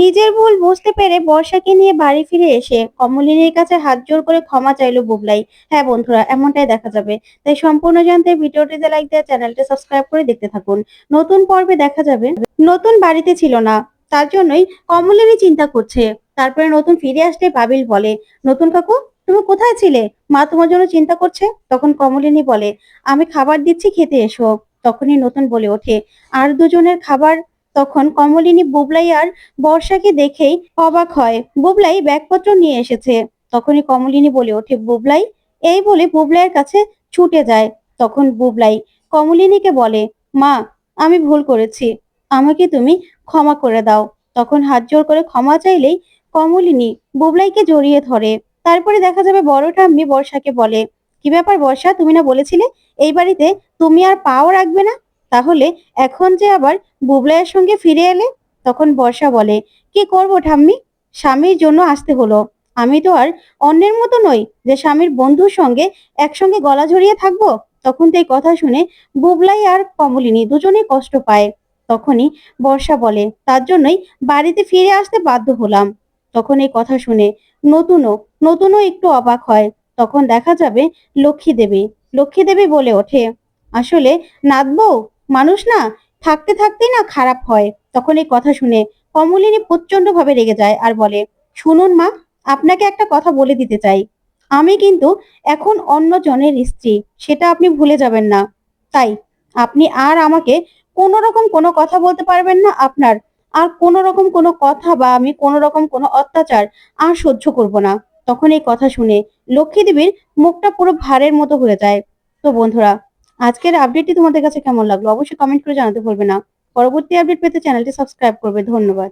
নিজের ভুল বুঝতে পেরে বর্ষাকে নিয়ে বাড়ি ফিরে এসে কমলিনীর কাছে হাত জোর করে ক্ষমা চাইলো বুবলাই। হ্যাঁ বন্ধুরা, এমনটাই দেখা যাবে। তাই সম্পূর্ণ জানতে ভিডিওটিতে লাইক দিয়ে চ্যানেলটি সাবস্ক্রাইব করে দেখতে থাকুন। নতুন পর্বে দেখা যাবে। নতুন বাড়িতে ছিল না, তার জন্যই কমলিনী চিন্তা করছে। তারপরে নতুন ফিরে আসলে বাবিল বলে, নতুন কাকু, তুমি কোথায় ছিলে? মা তোমার জন্য চিন্তা করছে? তখন কমলিনী বলে, আমি খাবার দিচ্ছি, খেতে এসো। তখনই নতুন বলে ওঠে, আর দুজনের খাবার তখন কমলিনী বুবলাই আর বর্ষাকে দেখেই অবাক হয়। বুবলাই ব্যাগপত্র নিয়ে এসেছে। তখনই কমলিনী বলে ওঠে, বুবলাই, এই বলে বুবলাইয়ের কাছে ছুটে যায়। তখন বুবলাই কমলিনীকে বলে, মা, আমি ভুল করেছি। আমাকে তুমি ক্ষমা করে দাও। তখন হাত জোর করে ক্ষমা চাইলেই কমলিনী বুবলাইকে জড়িয়ে ধরে। তারপরে দেখা যাবে বড় ঠাম্মি বর্ষাকে বলে, কি ব্যাপার বর্ষা, তুমি না বলেছিলে? এই বাড়িতে তুমি আর পাও রাখবে না? তাহলে এখন যে আবার বুবলাইয়ের সঙ্গে ফিরে এলে? তখন বর্ষা বলে, কি করব ঠাম্মি? স্বামীর জন্য আসতে হলো। আমি তো আর অন্যের মতো নই যে স্বামীর বন্ধুর সঙ্গে একসঙ্গে গলা ঝরিয়ে থাকব? তখন তো এই কথা শুনে বুবলাই আর কমলিনী দুজনেই কষ্ট পায়। তখনই বর্ষা বলে, তার জন্যই বাড়িতে ফিরে আসতে বাধ্য হলাম। তখন এই কথা শুনে নতুনও নতুনও একটু অবাক হয়। তখন দেখা যাবে লক্ষ্মী দেবী লক্ষ্মী দেবী বলে ওঠে, আসলে নাথ বউ মানুষ না থাকতে থাকতেই না খারাপ হয়। তখন এই কথা শুনে কমলিনী প্রচণ্ড ভাবে রেগে যায় আর বলে, শুনুন মা, আপনাকে একটা কথা বলে দিতে চাই। আমি কিন্তু এখন অন্য জনের স্ত্রী, সেটা আপনি ভুলে যাবেন না। তাই আপনি আর আমাকে কোনো রকম কোনো কথা বলতে পারবেন না আপনার। আর কোনো রকম কোনো কথা বা আমি কোনো রকম কোনো অত্যাচার আর সহ্য করব না। তখন এই কথা শুনে লক্ষ্মী দেবীর মুখটা পুরো ভারের মতো হয়ে যায়। তো বন্ধুরা আজকের আপডেটটি তোমাদের কাছে কেমন লাগল? অবশ্যই কমেন্ট করে জানাতে ভুলবে না। পরবর্তী আপডেট পেতে চ্যানেলটি সাবস্ক্রাইব করবে। ধন্যবাদ।